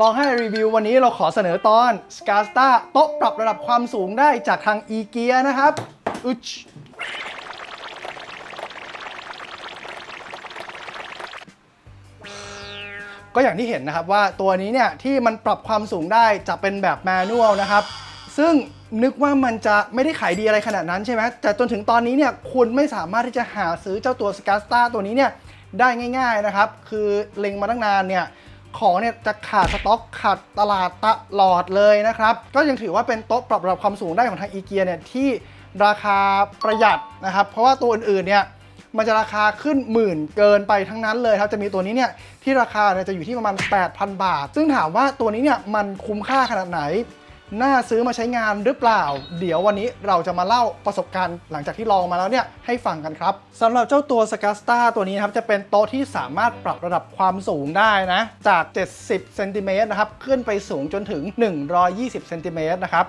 ลองให้รีวิววันนี้เราขอเสนอตอน s c a r s t a โต๊ะปรับระดับความสูงได้จากทาง e g e a นะครับอึชก็อย่างที่เห็นนะครับว่าตัวนี้เนี่ยที่มันปรับความสูงได้จะเป็นแบบแมนนวลนะครับ ซึ่งนึกว่ามันจะไม่ได้ขายดีอะไรขนาดนั้นใช่ไหมแต่จนถึงตอนนี้เนี่ยคุณไม่สามารถที่จะหาซื้อเจ้าตัว s c a r s t a ตัวนี้เนี่ยได้ง่าย ๆนะครับ คือเล็งมาตั้งนานเนี่ย ของเนี่ยจะขาดสต็อกขาดตลาดตลอดเลยนะครับ ก็ยังถือว่าเป็นโต๊ะปรับระดับความสูงได้ของทางอีเกียเนี่ยที่ราคาประหยัดนะครับ เพราะว่าตัวอื่นๆเนี่ยมันจะราคาขึ้นหมื่นเกินไปทั้งนั้นเลยครับ จะมีตัวนี้เนี่ยที่ราคาเนี่ยจะอยู่ที่ประมาณ 8,000 บาท ซึ่งถามว่าตัวนี้เนี่ยมันคุ้มค่าขนาดไหน น่าซื้อมาใช้งานหรือเปล่า เดี๋ยววันนี้เราจะมาเล่าประสบการณ์หลังจากที่ลองมาแล้วเนี่ยให้ฟังกันครับสำหรับเจ้าตัว s c a s t a ตัวนี้นะครับจะเป็นโต๊ะที่สามารถปรับระดับความสูงได้นะจาก 70เซนติเมตรนะครับขึ้นไปสูงจนถึง 120เซนติเมตรนะครับ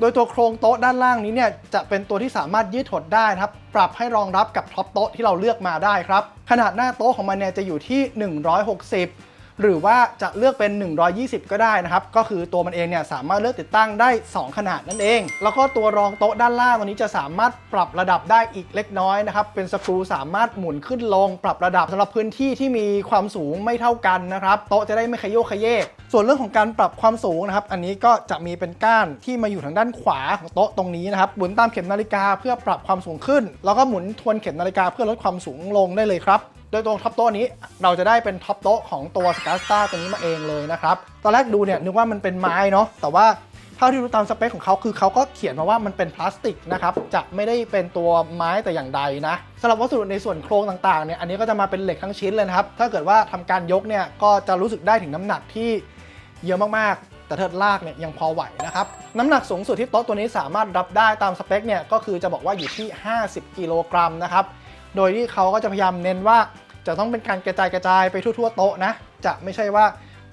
โดยตัวโครงโต๊ะด้านล่างนี้เนี่ยจะเป็นตัวที่สามารถยืดหดได้นะครับปรับให้รองรับกับท็อปโต๊ะที่เราเลือกมาได้ครับขนาดหน้าโต๊ะของมันเนี่ยจะอยู่ที่ 160 หรือว่าจะเลือกเป็น 120 ก็ได้นะครับ ก็คือตัวมันเองเนี่ยสามารถเลือกติดตั้งได้ 2 ขนาดนั่นเอง แล้วก็ตัวรองโต๊ะด้านล่างตัวนี้จะสามารถปรับระดับได้อีกเล็กน้อยนะครับ เป็นสกรูสามารถหมุนขึ้นลง ปรับระดับสำหรับพื้นที่ที่มีความสูงไม่เท่ากันนะครับ โต๊ะจะได้ไม่ขยโยขยเยก ส่วนเรื่องของการปรับความสูงนะครับ อันนี้ก็จะมีเป็นก้านที่มาอยู่ทางด้านขวาของโต๊ะตรงนี้นะครับ หมุนตามเข็มนาฬิกาเพื่อปรับความสูงขึ้น แล้วก็หมุนทวนเข็มนาฬิกาเพื่อลดความสูงลงได้เลยครับ โดยตรงท็อปโต๊ะนี้เราจะได้เป็นท็อปโต๊ะของตัว s c a r s t a ตัวนี้มาเองเลยนะครับ ตอนแรกดูเนี่ยนึกว่ามันเป็นไม้เนาะแต่ว่าเท่าที่ดูตามสเปคของเขาคือเขาก็เขียนมาว่ามันเป็นพลาสติกนะครับจะไม่ได้เป็นตัวไม้แต่อย่างใดนะสำหรับวัสดุในส่วนโครงต่างๆเนี่ยอันนี้ก็จะมาเป็นเหล็กทั้งชิ้นเลยนะครับถ้าเกิดว่าทำการยกเนี่ยก็จะรู้สึกได้ถึงน้ำหนักที่เยอะมากๆ แต่เทิดลากเนี่ยยังพอไหวนะครับน้ำหนักสูงสุดที่โต๊ะตัวนี้สามารถรับได้ตามสเปคเนี่ยก็คือจะบอกว่าอยู่ที่ 50 กิโลกรัมนะครับ โดยที่เขาก็จะพยายามเน้นว่าจะต้องเป็นการกระจายกระจายไปทั่วๆโต๊ะนะ จะไม่ใช่ว่า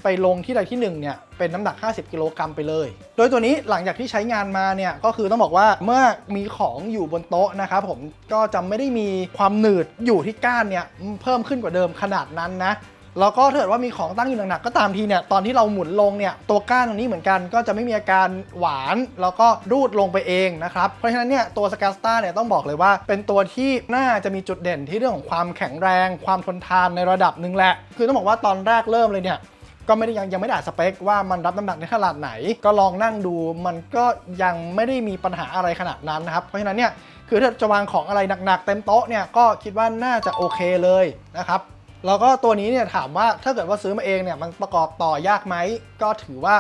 ไปลงที่ใดที่หนึ่งเนี่ยเป็นน้ำหนัก 50 กิโลกรัมไปเลย โดยตัวนี้หลังจากที่ใช้งานมาเนี่ยก็คือต้องบอกว่าเมื่อมีของอยู่บนโต๊ะนะครับผมก็จะไม่ได้มีความหนืดอยู่ที่ก้านเนี่ยเพิ่มขึ้นกว่าเดิมขนาดนั้นนะ แล้วก็ถ้าเกิดว่ามีของตั้งอยู่หนักๆก็ตามทีเนี่ยตอนที่เราหมุนลงเนี่ยตัวก้านตรงนี้เหมือนกัน ก็จะไม่มีอาการหวาน แล้วก็รูดลงไปเองนะครับเพราะฉะนั้นเนี่ยตัวสกาสตาเนี่ยต้องบอกเลยว่า เป็นตัวที่น่าจะมีจุดเด่นที่เรื่องของความแข็งแรง ความทนทานในระดับหนึ่งแหละ คือต้องบอกว่าตอนแรกเริ่มเลยเนี่ยก็ไม่ได้ยังยังไม่ได้อ่านสเปคว่ามันรับน้ำหนักในขนาดไหน ก็ลองนั่งดูมันก็ยังไม่ได้มีปัญหาอะไรขนาดนั้นนะครับ เพราะฉะนั้นเนี่ยคือถ้าจะวางของอะไรหนักๆเต็มโต๊ะเนี่ยก็คิดว่าน่าจะโอเคเลยนะครับ แล้วก็ตัวนี้เนี่ยถามว่าถ้าเกิดว่าซื้อมาเองเนี่ยมันประกอบต่อยากไหมก็ถือว่า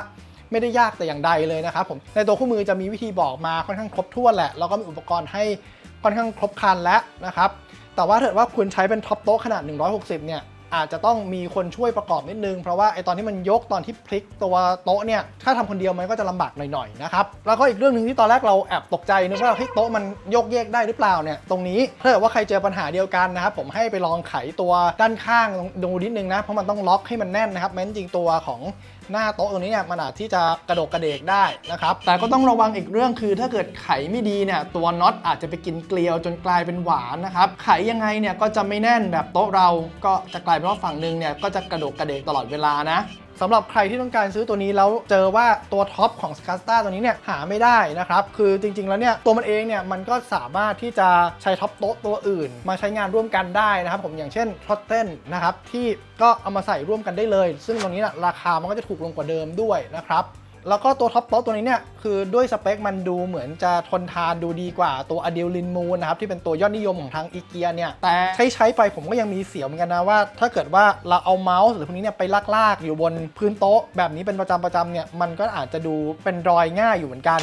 ไม่ได้ยากแต่อย่างใดเลยนะครับผมในตัวคู่มือจะมีวิธีบอกมาค่อนข้างครบถ้วนแหละแล้วก็มีอุปกรณ์ให้ค่อนข้างครบครันแล้วนะครับแต่ว่าถ้าเกิดว่าคุณใช้เป็นท็อปโต๊ะขนาด 160 เนี่ย อาจจะต้องมีคนช่วยประกอบนิดนึง เพราะว่าไอตอนที่มันยกตอนที่พลิกตัวโต๊ะเนี่ยถ้าทำคนเดียวมันก็จะลำบากหน่อยๆนะครับแล้วก็อีกเรื่องหนึ่งที่ตอนแรกเราแอบตกใจนึกว่าเฮ้ยโต๊ะมันยกเยกได้หรือเปล่าเนี่ยตรงนี้ถ้าเกิดว่าใครเจอปัญหาเดียวกันนะครับผมให้ไปลองไขตัวด้านข้างดูนิดนึงนะเพราะมันต้องล็อกให้มันแน่นนะครับแม้จริงตัวของ หน้าโต๊ะตรงนี้เนี่ยมันอาจที่จะกระดกกระเดกได้นะครับ แต่ก็ต้องระวังอีกเรื่องคือ ถ้าเกิดไขไม่ดีเนี่ยตัวน็อตอาจจะไปกินเกลียวจนกลายเป็นหวานนะครับ ไขยังไงเนี่ยก็จะไม่แน่นแบบโต๊ะเราก็จะกลายเป็นว่าฝั่งหนึ่งเนี่ยก็จะกระดกกระเดกตลอดเวลานะ สำหรับใครที่ต้องการซื้อตัวนี้แล้วเจอว่าตัวท็อปของ s c a s t a ตัวนี้เนี่ยหาไม่ได้นะครับ คือจริง ๆ แล้วเนี่ยตัวมันเองเนี่ยมันก็สามารถที่จะใช้ท็อปโต๊ะตัวอื่น มาใช้งานร่วมกันได้นะครับผมอย่างเช่นท็อตเต้นนะครับที่ก็เอามาใส่ร่วมกันได้เลย ซึ่งตรงนี้นะราคามันก็จะถูกลงกว่าเดิมด้วยนะครับแล้วก็ตัวท็อปโต๊ะตัวนี้เนี่ยคือด้วยสเปคมันดูเหมือนจะทนทานดูดีกว่าตัว a d e l i n Moon นะครับ ที่เป็นตัวยอดนิยมของทางอีเกียเนี่ยแต่ใช้ใช้ไปผมก็ยังมีเสียวเหมือนกันนะว่า ถ้าเกิดว่าเราเอาเมาส์หรือพวกนี้เนี่ยไปลากๆ อยู่บนพื้นโต๊ะ แบบนี้เป็นประจำประจำเนี่ยมันก็อาจจะดูเป็นรอยง่ายอยู่เหมือนกัน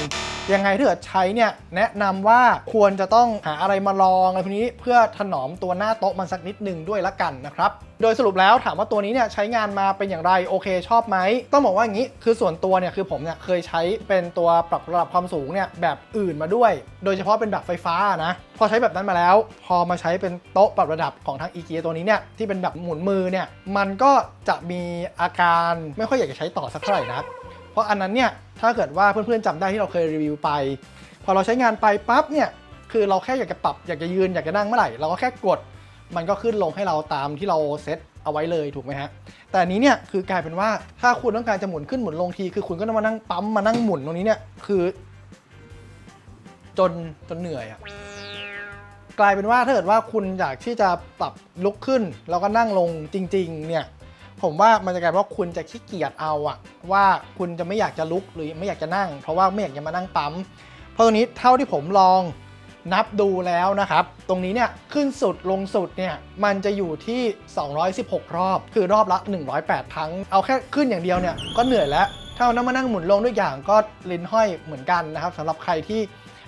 ยังไงถ้าเกิดใช้เนี่ยแนะนำว่าควรจะต้องหาอะไรมาลองอะไรพวกนี้เพื่อถนอมตัวหน้าโต๊ะมันสักนิดหนึ่งด้วยละกันนะครับ โดยสรุปแล้วถามว่าตัวนี้เนี่ยใช้งานมาเป็นอย่างไรโอเคชอบไหมต้องบอกว่าอย่างนี้คือส่วนตัวเนี่ยคือผมเนี่ยเคยใช้เป็นตัวปรับระดับความสูงเนี่ยแบบอื่นมาด้วย โดยเฉพาะเป็นแบบไฟฟ้านะ พอใช้แบบนั้นมาแล้ว พอมาใช้เป็นโต๊ะปรับระดับของทางอีเกียตัวนี้เนี่ยที่เป็นแบบหมุนมือเนี่ยมันก็จะมีอาการไม่ค่อยอยากจะใช้ต่อสักเท่าไหร่นักเพราะอันนั้นเนี่ยถ้าเกิดว่าเพื่อนๆจำได้ที่เราเคยรีวิวไป พอเราใช้งานไปปั๊บเนี่ยคือเราแค่อยากจะปรับอยากจะยืนอยากจะนั่งเมื่อไหร่เราก็แค่กด มันก็ขึ้นลงให้เราตามที่เราเซต เอาไว้เลยถูกไหมฮะ แต่นี้เนี่ยคือกลายเป็นว่าถ้าคุณต้องการจะหมุนขึ้นหมุนลงที คือคุณก็ต้องมานั่งปั๊มมานั่งหมุนตรงนี้เนี่ยคือ จนจนเหนื่อยอะกลายเป็นว่าถ้าเกิดว่าคุณอยากที่จะปรับลุกขึ้น แล้วก็นั่งลงจริง ๆ เนี่ยผมว่ามันจะกลายเป็นว่าคุณจะขี้เกียจเอาอะว่าคุณจะไม่อยากจะลุกหรือไม่อยากจะนั่ง เพราะว่าไม่อยากจะมานั่งปั๊มเพราะตรงนี้เท่าที่ผมลอง นับดูแล้วนะครับ ตรงนี้เนี่ยขึ้นสุดลงสุดเนี่ยมันจะอยู่ที่ 216 รอบ คือรอบละ 108 ครั้ง เอาแค่ขึ้นอย่างเดียวเนี่ยก็เหนื่อยแล้ว ถ้าเอาน้ำมานั่งหมุนลงด้วยอย่างก็ลิ้นห้อยเหมือนกันนะครับสำหรับใครที่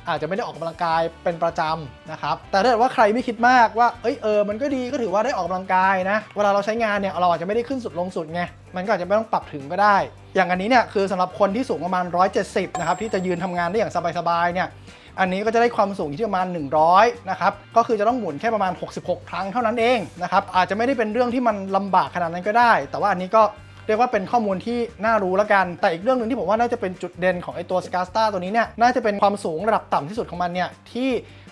อาจจะไม่ได้ออกกำลังกายเป็นประจำนะครับ แต่ถ้าเกิดว่าใครไม่คิดมากว่าเอ้ยเออ มันก็ดีก็ถือว่าได้ออกกำลังกายนะ เวลาเราใช้งานเนี่ยเราอาจจะไม่ได้ขึ้นสุดลงสุดไง มันก็อาจจะไม่ต้องปรับถึงก็ได้ อย่างอันนี้เนี่ยคือสำหรับคนที่สูงประมาณ 170 นะครับที่จะยืนทำงานได้อย่างสบายๆเนี่ย อันนี้ก็จะได้ความสูงอยู่ที่ประมาณ 100 นะครับ ก็คือจะต้องหมุนแค่ประมาณ 66 ครั้งเท่านั้นเองนะครับ อาจจะไม่ได้เป็นเรื่องที่มันลำบากขนาดนั้นก็ได้ แต่ว่าอันนี้ก็เรียกว่าเป็นข้อมูลที่น่ารู้แล้วกัน แต่อีกเรื่องหนึ่งที่ผมว่าน่าจะเป็นจุดเด่นของไอตัว s c a r s t a ตัวนี้เนี่ย น่าจะเป็นความสูงระดับต่ำที่สุดของมันเนี่ยที่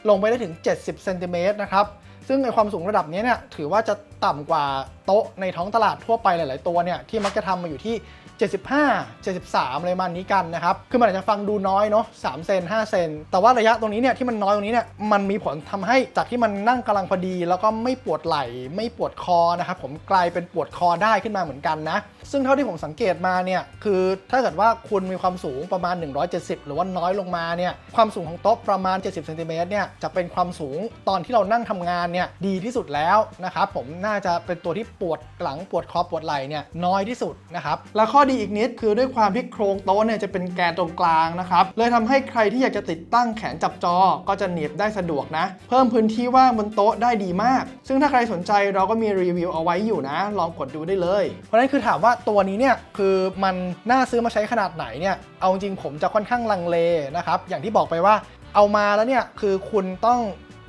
ลงไปได้ถึง 70 เซนติเมตรนะครับ ซึ่งในความสูงระดับนี้เนี่ยถือว่าจะต่ำกว่า โต๊ะในท้องตลาดทั่วไปหลาย ๆ ตัวเนี่ยที่มักจะทำมาอยู่ที่ 75 73อะไรประมาณนี้กันนะครับ คือมันอาจจะฟังดูน้อยเนาะ3เซน5เซน แต่ว่าระยะตรงนี้เนี่ยที่มันน้อยตรงนี้เนี่ยมันมีผลทำให้จากที่มันนั่งกำลังพอดี แล้วก็ไม่ปวดไหล่ไม่ปวดคอนะครับผมกลายเป็นปวดคอได้ขึ้นมาเหมือนกันนะ ซึ่งเท่าที่ผมสังเกตมาเนี่ยคือถ้าเกิดว่าคุณมีความสูงประมาณ 170 หรือว่าน้อยลงมาเนี่ยความสูงของโต๊ะประมาณ 70เซนติเมตรเนี่ยจะเป็นความสูงตอนที่เรานั่งทำงานเนี่ยดีที่สุดแล้วนะครับผมน่าจะเป็นตัวที่ปวดหลังปวดคอปวดไหล่เนี่ยน้อยที่สุดนะครับแล้วข้อดีอีกนิดคือด้วยความที่โครงโต๊ะเนี่ยจะเป็นแกนตรงกลางนะครับเลยทำให้ใครที่อยากจะติดตั้งแขนจับจอก็จะหนีบได้สะดวกนะ เพิ่มพื้นที่ว่างบนโต๊ะได้ดีมาก ซึ่งถ้าใครสนใจเราก็มีรีวิวเอาไว้อยู่นะ ลองกดดูได้เลย เพราะฉะนั้นคือถามว่าตัวนี้เนี่ยคือมันน่าซื้อมาใช้ขนาดไหนเนี่ยเอาจริงผมจะค่อนข้างลังเลนะครับอย่างที่บอกไปว่าเอามาแล้วเนี่ยคือคุณต้อง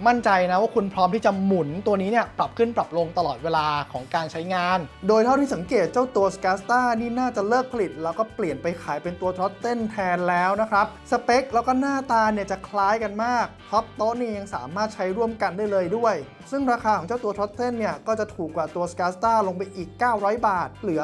มั่นใจนะว่าคุณพร้อมที่จะหมุนตัวนี้เนี่ยปรับขึ้นปรับลงตลอดเวลาของการใช้งาน โดยเท่าที่สังเกตเจ้าตัว s c a s t a นี่น่าจะเลิกผลิต แล้วก็เปลี่ยนไปขายเป็นตัวทรอตเต้นแทนแล้วนะครับ สเปคแล้วก็หน้าตาเนี่ยจะคล้ายกันมากท็อปโต๊ะนี่ยังสามารถใช้ร่วมกันได้เลยด้วย ซึ่งราคาของเจ้าตัวทรอตเต้นเนี่ยก็จะถูกกว่าตัว s c a s t a ลงไปอีก 900 บาท เหลือ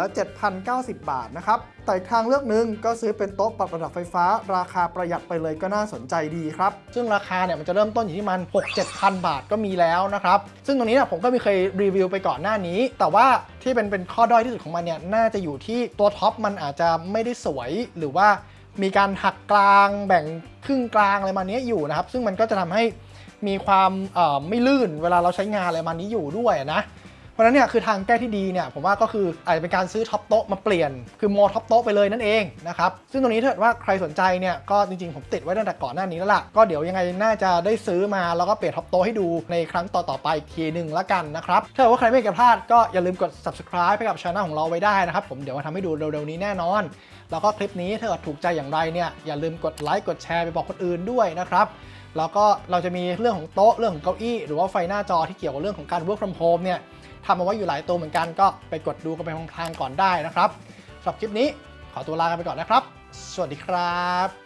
7,090 บาทนะครับ แต่ทางเลือกหนึ่งก็ซื้อเป็นโต๊ะปรับระดับไฟฟ้า ราคาประหยัดไปเลยก็น่าสนใจดีครับ ซึ่งราคาเนี่ยมันจะเริ่มต้นอยู่ที่มัน 6-7,000บาทก็มีแล้วนะครับ ซึ่งตรงนี้เนี่ยผมก็ไม่เคยรีวิวไปก่อนหน้านี้ แต่ว่าที่เป็นเป็นข้อด้อยที่สุดของมันเนี่ยน่าจะอยู่ที่ตัวท็อปมันอาจจะไม่ได้สวยหรือว่ามีการหักกลางแบ่งครึ่งกลางอะไรมาเนี้ยอยู่นะครับ ซึ่งมันก็จะทำให้มีความไม่ลื่นเวลาเราใช้งานอะไรมานี้อยู่ด้วยนะ เพราะนั้นเนี่ยคือทางแก้ที่ดีเนี่ยผมว่าก็คืออาจจะเป็นการซื้อท็อปโต๊ะมาเปลี่ยน คือโมท็อปโต๊ะไปเลยนั่นเองนะครับซึ่งตรงนี้ถ้าเกิดว่าใครสนใจเนี่ยก็จริงๆ ผมติดไว้ตั้งแต่ก่อนหน้านี้แล้วล่ะก็เดี๋ยวยังไงน่าจะได้ซื้อมาแล้วก็เปลี่ยนท็อปโต๊ะให้ดูในครั้งต่อๆไปอีกทีหนึ่งละกันนะครับถ้าเกิดว่าใครไม่อยากจะพลาดก็อย่าลืมกด subscribe ให้กับช่องของเราไว้ได้นะครับผมเดี๋ยวมาทำให้ดูเร็วๆนี้แน่นอน แล้วก็คลิปนี้ถ้าเกิดถูกใจอย่างไรเนี่ยอย่าลืมกดไลค์กดแชร์ไปบอกคนอื่นด้วยนะครับแล้วก็เราจะมีเรื่องของโต๊ะเรื่องของเก้าอี้ หรือว่าไฟหน้าจอที่เกี่ยวกับเรื่องของการ work from home เนี่ย ทำเอาไว้อยู่หลายตัวเหมือนกันก็ไปกดดูกันไปทางก่อนได้นะครับสำหรับคลิปนี้ขอตัวลากันไปก่อนนะครับ สวัสดีครับ